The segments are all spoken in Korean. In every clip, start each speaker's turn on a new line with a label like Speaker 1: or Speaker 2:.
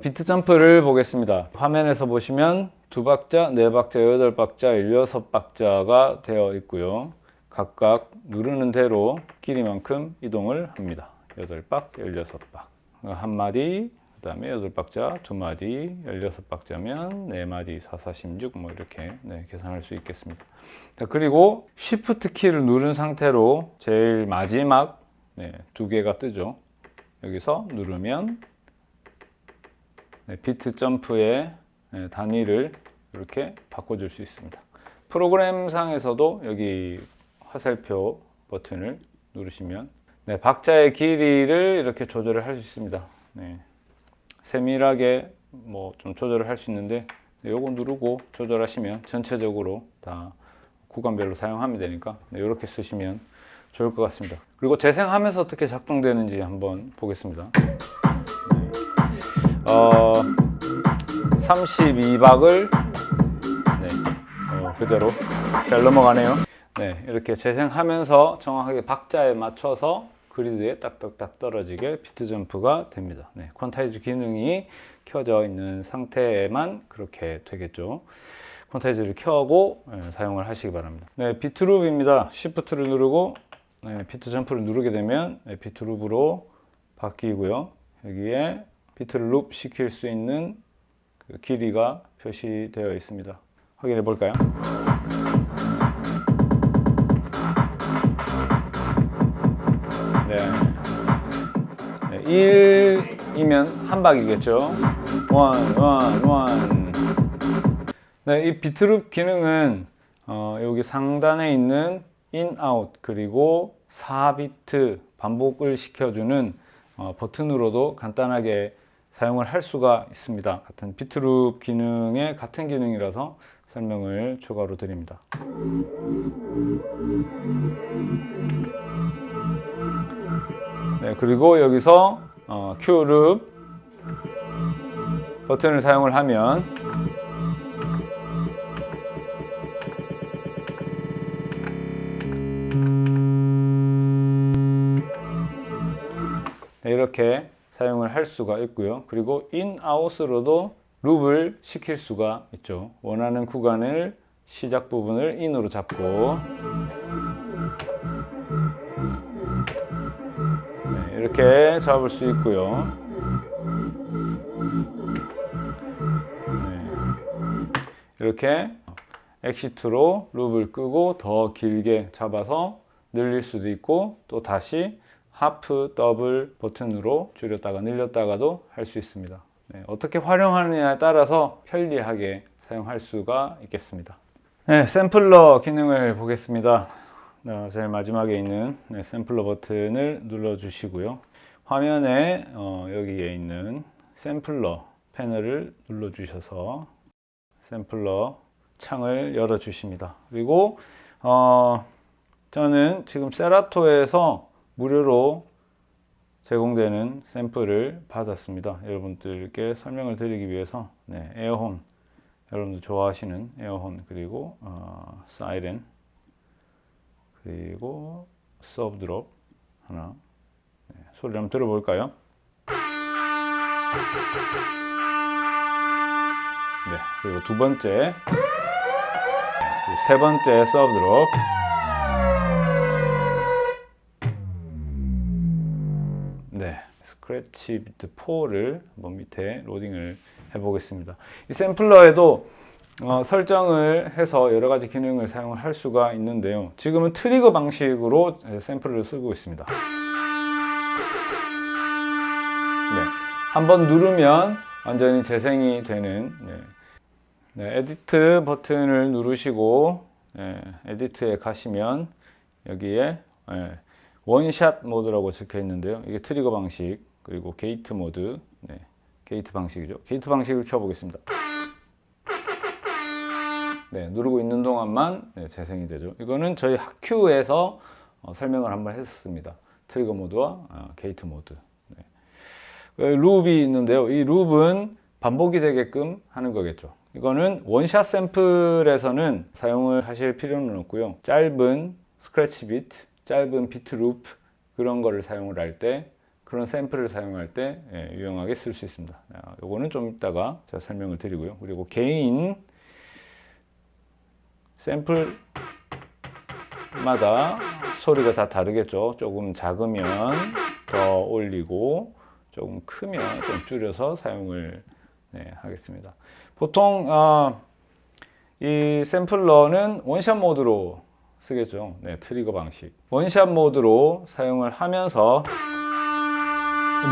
Speaker 1: 비트 점프를 보겠습니다. 화면에서 보시면 두 박자, 네 박자, 여덟 박자, 열여섯 박자가 되어 있고요. 각각 누르는 대로 길이만큼 이동을 합니다. 여덟 박, 열여섯 박. 한 마디, 그 다음에 여덟 박자, 두 마디, 열여섯 박자면 네 마디, 사사 십육 뭐 이렇게 네, 계산할 수 있겠습니다. 자, 그리고 Shift 키를 누른 상태로 제일 마지막 네, 두 개가 뜨죠. 여기서 누르면 네, 비트 점프의 네, 단위를 이렇게 바꿔줄 수 있습니다. 프로그램상에서도 여기 화살표 버튼을 누르시면 네, 박자의 길이를 이렇게 조절을 할 수 있습니다. 네, 세밀하게 뭐 좀 조절을 할 수 있는데 네, 요거 누르고 조절하시면 전체적으로 다 구간별로 사용하면 되니까 네, 이렇게 쓰시면 좋을 것 같습니다. 그리고 재생하면서 어떻게 작동되는지 한번 보겠습니다. 어, 32박을 네, 어, 그대로 잘 넘어가네요. 네, 이렇게 재생하면서 정확하게 박자에 맞춰서 그리드에 딱딱딱 떨어지게 비트 점프가 됩니다. 네, 퀀타이즈 기능이 켜져 있는 상태에만 그렇게 되겠죠. 퀀타이즈를 켜고 예, 사용을 하시기 바랍니다. 네, 비트룹입니다. Shift를 누르고 네, 비트 점프를 누르게 되면 네, 비트룹으로 바뀌고요. 여기에 비트를 룹 시킬 수 있는 그 길이가 표시되어 있습니다. 확인해 볼까요? 네. 네, 1이면 한 박이겠죠. 원, 원, 원. 네, 이 비트룹 기능은 어, 여기 상단에 있는 인, 아웃 그리고 4비트 반복을 시켜주는 어, 버튼으로도 간단하게 사용을 할 수가 있습니다. 같은 비트룹 기능의 같은 기능이라서 설명을 추가로 드립니다. 네, 그리고 여기서 어, Q룹 버튼을 사용을 하면 네, 이렇게 사용을 할 수가 있고요. 그리고 인, 아웃으로도 룹을 시킬 수가 있죠. 원하는 구간을 시작 부분을 인으로 잡고 네, 이렇게 잡을 수 있고요. 네, 이렇게 엑시트로 룹을 끄고 더 길게 잡아서 늘릴 수도 있고 또 다시 하프, 더블 버튼으로 줄였다가 늘렸다가도 할 수 있습니다. 네, 어떻게 활용하느냐에 따라서 편리하게 사용할 수가 있겠습니다. 네, 샘플러 기능을 보겠습니다. 어, 제일 마지막에 있는 네, 샘플러 버튼을 눌러 주시고요. 화면에 어, 여기에 있는 샘플러 패널을 눌러 주셔서 샘플러 창을 열어 주십니다. 그리고 어, 저는 지금 세라토에서 무료로 제공되는 샘플을 받았습니다. 여러분들께 설명을 드리기 위해서 네, 에어혼 여러분들 좋아하시는 에어혼 그리고 어, 사이렌 그리고 서브 드롭 하나 네, 소리 한번 들어볼까요? 네, 그리고 두 번째 그리고 세 번째 서브 드롭 네, 스크래치 비트 4를 한번 밑에 로딩을 해보겠습니다. 이 샘플러에도 어, 설정을 해서 여러 가지 기능을 사용을 할 수가 있는데요. 지금은 트리거 방식으로 샘플을 쓰고 있습니다. 네, 한번 누르면 완전히 재생이 되는 네. 네, 에디트 버튼을 누르시고 네, 에디트에 가시면 여기에 네, 원샷 모드라고 적혀 있는데요. 이게 트리거 방식 그리고 게이트 모드, 네, 게이트 방식이죠. 게이트 방식을 켜보겠습니다. 네, 누르고 있는 동안만 네, 재생이 되죠. 이거는 저희 학큐에서 어, 설명을 한번 했었습니다. 트리거 모드와 어, 게이트 모드. 네. 그 룹이 있는데요. 이 룹은 반복이 되게끔 하는 거겠죠. 이거는 원샷 샘플에서는 사용을 하실 필요는 없고요. 짧은 스크래치 비트, 짧은 비트 룹 그런 거를 사용을 할 때 그런 샘플을 사용할 때 예, 유용하게 쓸 수 있습니다. 아, 요거는 좀 이따가 제가 설명을 드리고요. 그리고 개인 샘플마다 소리가 다 다르겠죠. 조금 작으면 더 올리고 조금 크면 좀 줄여서 사용을 네, 하겠습니다. 보통 어, 이 샘플러는 원샷 모드로 쓰겠죠. 네, 트리거 방식. 원샷 모드로 사용을 하면서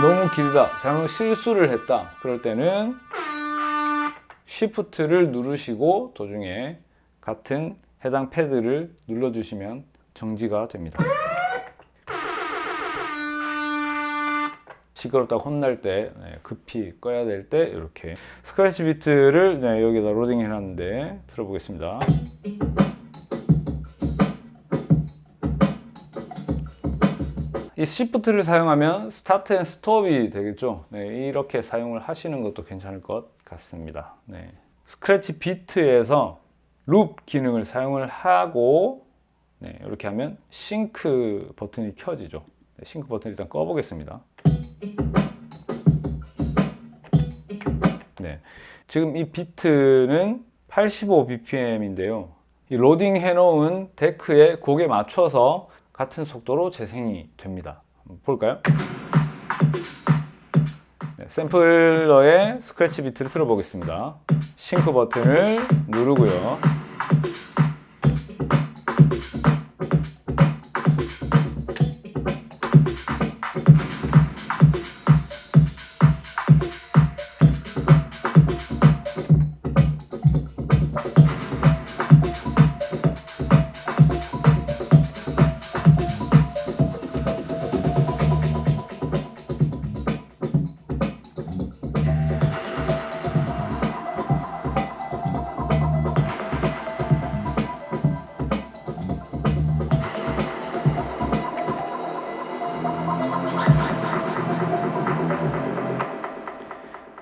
Speaker 1: 너무 길다. 잘못 실수를 했다. 그럴 때는 Shift를 누르시고 도중에 같은 해당 패드를 눌러주시면 정지가 됩니다. 시끄럽다고 혼날 때 네, 급히 꺼야 될 때 이렇게 스크래치 비트를 네, 여기다 로딩 해놨는데 들어보겠습니다. 이 시프트를 사용하면 스타트 앤 스톱이 되겠죠. 네, 이렇게 사용을 하시는 것도 괜찮을 것 같습니다. 네. 스크래치 비트에서 룹 기능을 사용을 하고 네, 이렇게 하면 싱크 버튼이 켜지죠. 네, 싱크 버튼 일단 꺼보겠습니다. 네, 지금 이 비트는 85bpm인데요. 이 로딩 해놓은 데크의 곡에 맞춰서 같은 속도로 재생이 됩니다. 볼까요? 네, 샘플러의 스크래치 비트를 틀어보겠습니다. 싱크 버튼을 누르고요.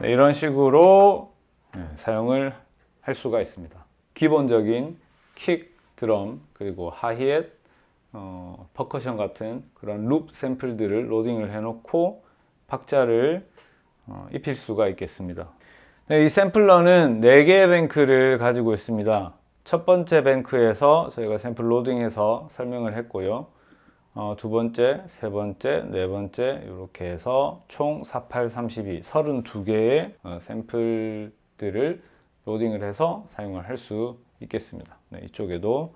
Speaker 1: 이런 식으로 네, 사용을 할 수가 있습니다. 기본적인 킥, 드럼, 그리고 하이햇, 어, 퍼커션 같은 그런 룹 샘플들을 로딩을 해놓고 박자를 어, 입힐 수가 있겠습니다. 네, 이 샘플러는 4개의 뱅크를 가지고 있습니다. 첫 번째 뱅크에서 저희가 샘플 로딩해서 설명을 했고요. 어, 두 번째, 세 번째, 네 번째 이렇게 해서 총 48, 32, 32개의 어, 샘플들을 로딩을 해서 사용을 할 수 있겠습니다. 네, 이쪽에도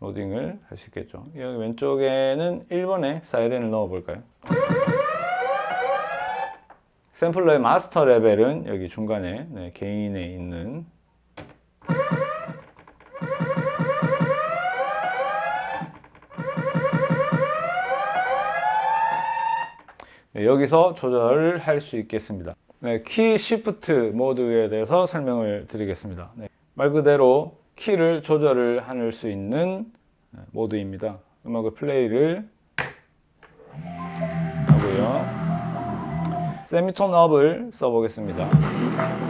Speaker 1: 로딩을 할 수 있겠죠. 여기 왼쪽에는 1번에 사이렌을 넣어 볼까요? 샘플러의 마스터 레벨은 여기 중간에 네, 개인에 있는 여기서 조절을 할 수 있겠습니다. 네, 키 시프트 모드에 대해서 설명을 드리겠습니다. 네, 말 그대로 키를 조절을 할 수 있는 네, 모드입니다. 음악을 플레이를 하고요. 세미톤 업을 써보겠습니다.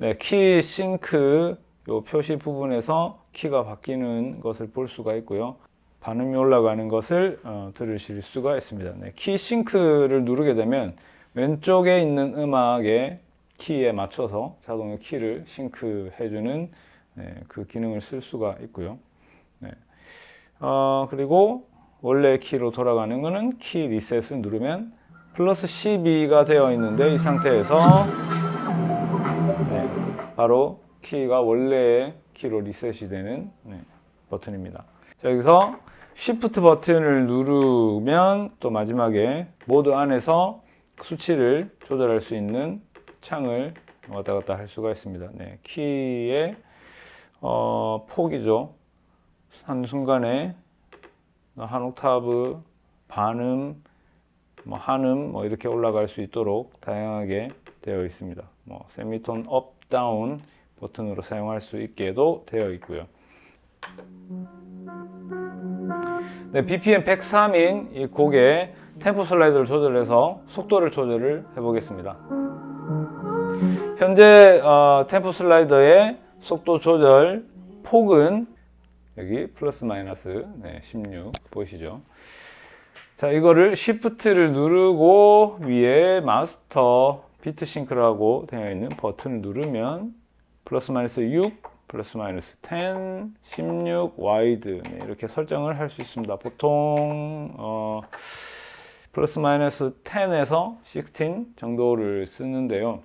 Speaker 1: 네, 키 싱크 요 표시 부분에서 키가 바뀌는 것을 볼 수가 있고요. 반음이 올라가는 것을 어, 들으실 수가 있습니다. 네, 키 싱크를 누르게 되면 왼쪽에 있는 음악의 키에 맞춰서 자동으로 키를 싱크 해주는 네, 그 기능을 쓸 수가 있고요. 네. 어, 그리고 원래 키로 돌아가는 것은 키 리셋을 누르면 플러스 12가 되어 있는데 이 상태에서 네, 바로 키가 원래의 키로 리셋이 되는 네, 버튼입니다. 자, 여기서 Shift 버튼을 누르면 또 마지막에 모드 안에서 수치를 조절할 수 있는 창을 왔다 갔다 할 수가 있습니다. 네, 키의 어, 폭이죠. 한 순간에 한 옥타브, 반음, 뭐 한음 뭐 이렇게 올라갈 수 있도록 다양하게 되어 있습니다. 뭐 세미톤 업, 다운 버튼으로 사용할 수 있게도 되어 있고요. 네, BPM 103인 이 곡의 템포 슬라이드를 조절해서 속도를 조절을 해보겠습니다. 현재 어, 템포 슬라이더의 속도 조절 폭은 여기 플러스 마이너스 네, 16 보이시죠? 자, 이거를 Shift를 누르고 위에 마스터 비트 싱크라고 되어 있는 버튼을 누르면 플러스 마이너스 6, 플러스 마이너스 10, 16, 와이드 네, 이렇게 설정을 할 수 있습니다. 보통 어, 플러스 마이너스 10에서 16 정도를 쓰는데요.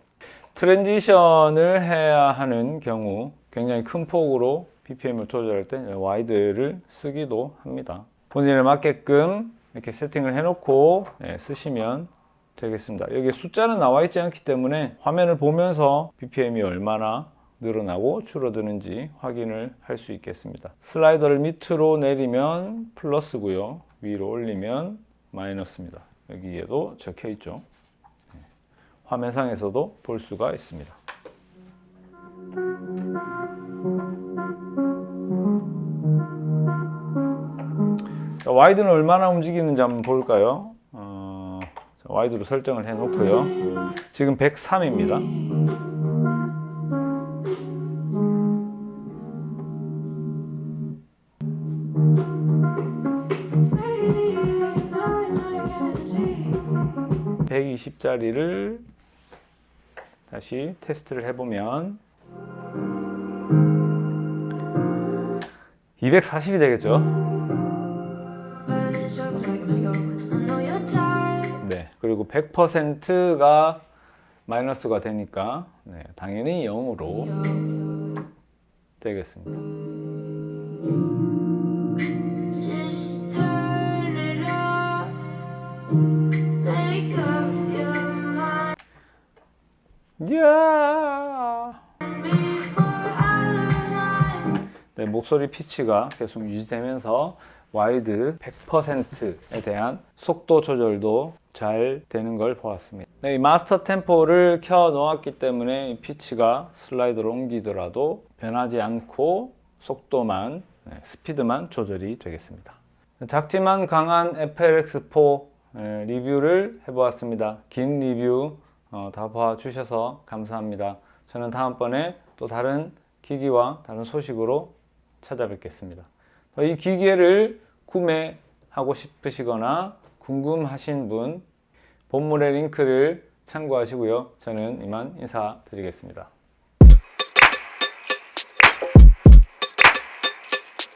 Speaker 1: 트랜지션을 해야 하는 경우 굉장히 큰 폭으로 BPM을 조절할 때 와이드를 쓰기도 합니다. 본인에 맞게끔 이렇게 세팅을 해놓고 네, 쓰시면 되겠습니다. 여기 숫자는 나와 있지 않기 때문에 화면을 보면서 BPM이 얼마나 늘어나고 줄어드는지 확인을 할 수 있겠습니다. 슬라이더를 밑으로 내리면 플러스고요. 위로 올리면 마이너스입니다. 여기에도 적혀 있죠. 네. 화면상에서도 볼 수가 있습니다. 자, 와이드는 얼마나 움직이는지 한번 볼까요? 와이드로 설정을 해 놓고요. 지금 103입니다.
Speaker 2: Waves on like energy.
Speaker 1: 120짜리를 다시 테스트를 해보면 240이 되겠죠? 그리고 100%가 마이너스가 되니까 네, 당연히 0으로 되겠습니다. 네, 목소리 피치가 계속 유지되면서 와이드 100%에 대한 속도 조절도 잘 되는 걸 보았습니다. 네, 이 마스터 템포를 켜 놓았기 때문에 이 피치가 슬라이드로 옮기더라도 변하지 않고 속도만, 네, 스피드만 조절이 되겠습니다. 작지만 강한 FLX4 예, 리뷰를 해보았습니다. 긴 리뷰 어, 다 봐주셔서 감사합니다. 저는 다음번에 또 다른 기기와 다른 소식으로 찾아뵙겠습니다. 어, 이 기계를 구매하고 싶으시거나 궁금하신 분 본문의 링크를 참고하시고요. 저는 이만 인사드리겠습니다.